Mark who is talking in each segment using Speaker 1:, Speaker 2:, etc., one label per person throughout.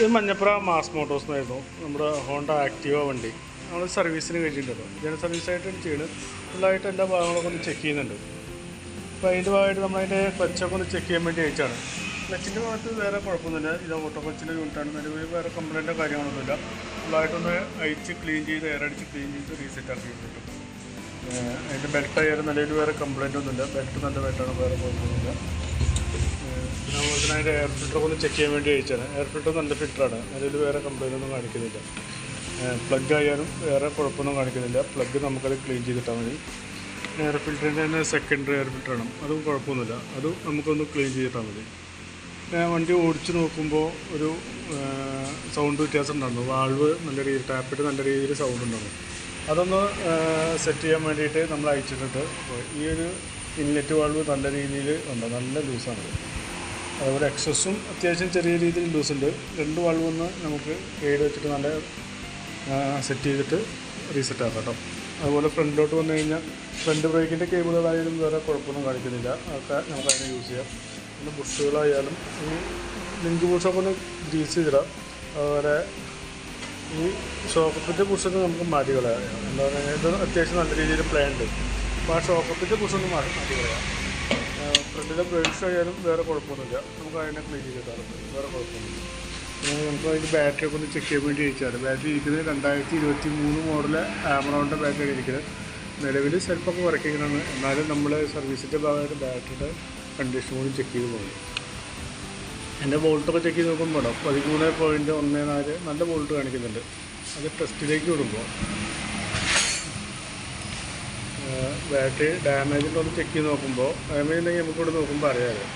Speaker 1: ഇത് Manjappura mass Motors എന്നായിരുന്നു നമ്മുടെ ഹോണ്ട ആക്റ്റീവ വണ്ടി. നമ്മൾ സർവീസിന് കഴിഞ്ഞിട്ടുണ്ടല്ലോ ജന സർവീസായിട്ടാണ് ചെയ്യുന്നത് ഫുള്ളായിട്ട് എല്ലാ ഭാഗങ്ങളൊക്കെ ഒന്ന് ചെക്ക് ചെയ്യുന്നുണ്ട്. അപ്പോൾ അതിന്റെ ഭാഗമായിട്ട് നമ്മളതിന്റെ ക്ലച്ചൊക്കെ ഒന്ന് ചെക്ക് ചെയ്യാൻ വേണ്ടി അയച്ചാണ് ക്ലച്ചിന്റെ ഭാഗത്ത് വേറെ കുഴപ്പമൊന്നുമില്ല. ഇത് ഓട്ടോ ക്ലച്ചിന്റെ യൂണിറ്റാണ് നിലവിൽ വേറെ കംപ്ലൈന്റോ കാര്യങ്ങളൊന്നുമില്ല. ഫുള്ളായിട്ടൊന്ന് അയച്ച് ക്ലീൻ ചെയ്ത് എയർ അടിച്ച് ക്ലീൻ ചെയ്ത് റീസെറ്റ് ആക്കി കിട്ടും അതിന്റെ ബെൽറ്റ് ആയാലും നിലവിൽ വേറെ കംപ്ലൈന്റ് ഒന്നുമില്ല. ബെൽറ്റ് നല്ല ബെൽറ്റാണ് വേറെ കുഴപ്പമൊന്നുമില്ല. പിന്നെ അതിന്റെ എയർ ഫിൽറ്റർ ഒന്ന് ചെക്ക് ചെയ്യാൻ വേണ്ടി അയച്ചാണ് എയർ ഫിൽറ്റർ നല്ല ഫിൽറ്ററാണ് അതിൽ വേറെ കംപ്ലൈന്റ് ഒന്നും കാണിക്കുന്നില്ല. പ്ലഗ് ആയാലും വേറെ കുഴപ്പമൊന്നും കാണിക്കുന്നില്ല. പ്ലഗ് നമുക്കത് ക്ലീൻ ചെയ്തിട്ടാൽ മതി. എയർ ഫിൽറ്ററിന്റെ തന്നെ സെക്കൻഡറി എയർ ഫിൽറ്ററാണ് അതും കുഴപ്പമൊന്നുമില്ല. അതും നമുക്കൊന്ന് ക്ലീൻ ചെയ്തിട്ടാൽ മതി. വണ്ടി ഓടിച്ച് നോക്കുമ്പോൾ ഒരു സൗണ്ട് വ്യത്യാസം ഉണ്ടായിരുന്നു. വാൾവ് നല്ല രീതിയിൽ ടാപ്പിട്ട് നല്ല രീതിയിൽ സൗണ്ട് ഉണ്ടായിരുന്നു. അതൊന്ന് സെറ്റ് ചെയ്യാൻ വേണ്ടിയിട്ട് നമ്മൾ അയച്ചിട്ടുണ്ട്. അപ്പോൾ ഈ ഒരു ഇൻലെറ്റ് വാൾവ് നല്ല രീതിയിൽ ഉണ്ട്? നല്ല ലൂസാണ് അതുപോലെ എക്സസ്സും അത്യാവശ്യം ചെറിയ രീതിയിൽ ലൂസ് ഉണ്ട്. രണ്ട് വാൾവ് ഒന്ന് നമുക്ക് ഗൈഡ് വെച്ചിട്ട് നല്ല സെറ്റ് ചെയ്തിട്ട് റീസെറ്റ് ആക്കാം കേട്ടോ അതുപോലെ ഫ്രണ്ടിലോട്ട് വന്നു കഴിഞ്ഞാൽ ഫ്രണ്ട് ബ്രേക്കിന്റെ കേബിളുകളായാലും വേറെ കുഴപ്പമൊന്നും കാണിക്കുന്നില്ല. അതൊക്കെ നമുക്ക് അതിനെ യൂസ് ചെയ്യാം. പിന്നെ ബുഷുകളായാലും ഈ ലിങ്ക് ബുഷൊക്കെ ഒന്ന് ഗ്രീസ് ചെയ്തിടാം. അതുപോലെ ഈ ഷോക്കപ്പിന്റെ ബുഷൊക്കെ നമുക്ക് മാറ്റി കളയാം എന്താ പറയുക ഇത് അത്യാവശ്യം നല്ല രീതിയിൽ പ്ലാൻ ഉണ്ട്. അപ്പോൾ ആ ഷോക്കപ്പിന്റെ ബുഷൊന്ന് മാറ്റി മാറ്റി കളയാം ഫ്രണ്ടിലെ ബ്രേക്സ് ആയാലും വേറെ കുഴപ്പമൊന്നുമില്ല. നമുക്ക് അതിനെ ക്ലീൻ ചെയ്തിട്ടാറുണ്ട് വേറെ കുഴപ്പമൊന്നുമില്ല. നമുക്ക് അതിന്റെ ബാറ്ററി ഒക്കെ ഒന്ന് ചെക്ക് ചെയ്യാൻ വേണ്ടി ചോദിച്ചാൽ ബാറ്ററി ഇരിക്കുന്നത് രണ്ടായിരത്തി ഇരുപത്തി മൂന്ന് മോഡൽ ആമറോണിന്റെ ബാറ്ററി ഇരിക്കുന്നത്. നിലവിൽ സെൽഫൊക്കെ വർക്കിങ്ങാണ് എന്നാലും നമ്മൾ സർവീസിന്റെ ഭാഗമായിട്ട് ബാറ്ററിയുടെ കണ്ടീഷൻ കൂടി ചെക്ക് ചെയ്ത് പോകും എന്റെ വോൾട്ടൊക്കെ ചെക്ക് ചെയ്ത് നോക്കുമ്പോൾ പതിമൂന്ന് പോയിന്റ് ഒന്ന് നാല് നല്ല വോൾട്ട് കാണിക്കുന്നുണ്ട്. അത് ടെസ്റ്റിലേക്ക് വിടുമ്പോൾ ബാറ്ററി ഡാമേജിന്റെ ഒന്ന് ചെക്ക് ചെയ്ത് നോക്കുമ്പോൾ ഡാമേജ് ഉണ്ടെങ്കിൽ നമുക്ക് ഇവിടെ നോക്കുമ്പോൾ അറിയാമല്ലോ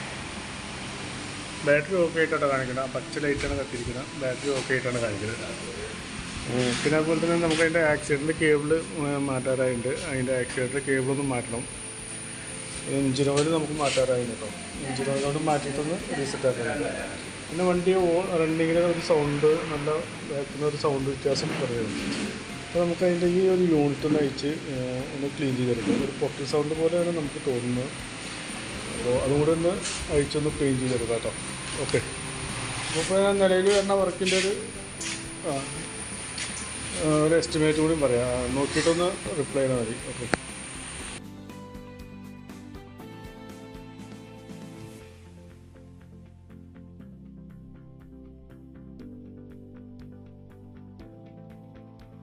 Speaker 1: ബാറ്ററി ഓക്കെ ആയിട്ടാണ് കാണിക്കുന്നത് പച്ച ലൈറ്റാണ് കത്തിരിക്കുന്നത് ബാറ്ററി ഓക്കെ ആയിട്ടാണ് കാണിക്കുന്നത് പിന്നെ അതുപോലെ തന്നെ നമുക്ക് അതിന്റെ ആക്സിഡന്റ് കേബിൾ മാറ്റാറായിട്ടുണ്ട്. അതിന്റെ ആക്സിഡന്റ് കേബിളൊന്നും മാറ്റണം. എഞ്ചിൻ ഓയിൽ നമുക്ക് മാറ്റാറായിരുന്നു കേട്ടോ എഞ്ചിൻ ഓയിലോട് മാറ്റിയിട്ടൊന്ന് റീസെറ്റ് ആക്കാറുണ്ട് പിന്നെ വണ്ടി റണ്ണിങ്ങിന് ഒരു സൗണ്ട് നല്ല ബാക്കിൽ ഒരു സൗണ്ട് വ്യത്യാസം പറയുന്നുണ്ട് അപ്പോൾ നമുക്ക് അതിന്റെ ഈ ഒരു യൂണിറ്റ് ഒന്ന് അയച്ച് ഒന്ന് ക്ലീൻ ചെയ്തെടുക്കും. ഒരു പൊട്ടി സൗണ്ട് പോലെയാണ് നമുക്ക് തോന്നുന്നത്. അപ്പോൾ അതും കൂടെ ഒന്ന് അയച്ചൊന്ന് ക്ലീൻ ചെയ്തെടുക്കാം കേട്ടോ. ഓക്കെ അപ്പോൾ ഞാൻ നിലയിൽ വരുന്ന വർക്കിന്റെ ഒരു ഒരു എസ്റ്റിമേറ്റ് കൂടി പറയാം. നോക്കിയിട്ടൊന്ന് റിപ്ലൈ ചെയ്താൽ മതി. ഓക്കെ